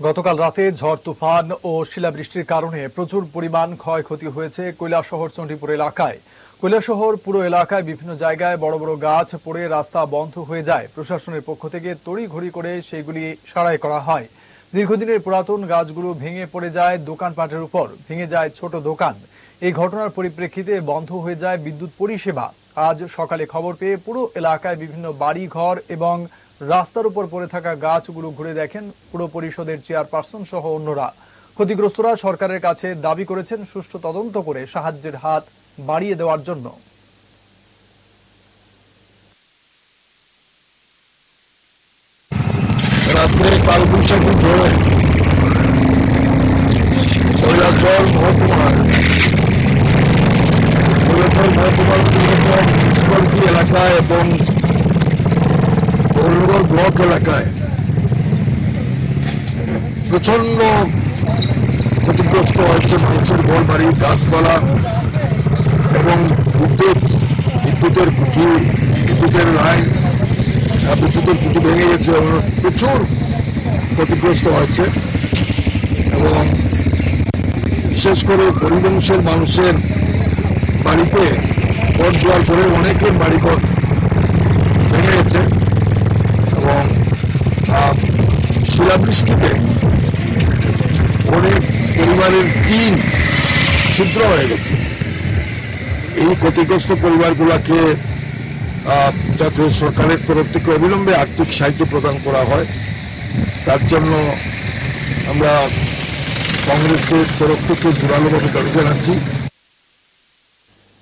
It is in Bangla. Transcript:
গতকাল রাতে ঝড় তুফান ও শিলাবৃষ্টির কারণে প্রচুর পরিমাণ ক্ষয়ক্ষতি হয়েছে কৈলাসহর, চণ্ডীপুর এলাকায়। কৈলাসহর পুরো এলাকায় বিভিন্ন জায়গায় বড় বড় গাছ পড়ে রাস্তা বন্ধ হয়ে যায়। প্রশাসনের পক্ষ থেকে তড়িঘড়ি করে সেগুলি সারাই করা হয়। দীর্ঘদিনের পুরাতন গাছগুলো ভেঙে পড়ে যায় দোকানপাটের উপর। ভেঙে যায় ছোট দোকান। এই ঘটনার পরিপ্রেক্ষিতে বন্ধ হয়ে যায় বিদ্যুৎ পরিষেবা। আজ সকালে খবর পেয়ে পুরো এলাকায় বিভিন্ন বাড়ি ঘর এবং রাস্তার উপর পড়ে থাকা গাছগুলো ঘুরে দেখেন পুরো পরিষদের চেয়ারপারসন সহ অন্যরা। ক্ষতিগ্রস্তরা সরকারের কাছে দাবি করেছেন সুষ্ঠু তদন্ত করে সাহায্যের হাত বাড়িয়ে দেওয়ার জন্য। মুন্সিপালিটি এবং ব্লক এলাকায়। প্রচণ্ড ক্ষতিগ্রস্ত হয়েছে মানুষের ঘর, বাড়ি, গাছপালা এবং বিদ্যুৎ, বিদ্যুতের খুঁটি বিদ্যুতের লাইন বিদ্যুতের খুঁটি ভেঙে গেছে প্রচুর ক্ষতিগ্রস্ত হয়েছে এবং বিশেষ করে গরিব মানুষের বাড়িতে ঘর দেওয়ার পরে অনেকের বাড়িঘর ছিদ্র হয়ে গেছে। এই ক্ষতিগ্রস্ত পরিবারগুলোকে যাতে সরকারের তরফ থেকে অবিলম্বে আর্থিক সাহায্য প্রদান করা হয়, তার জন্য আমরা কংগ্রেসের তরফ থেকে জোরালোভাবে দাবি জানাচ্ছি।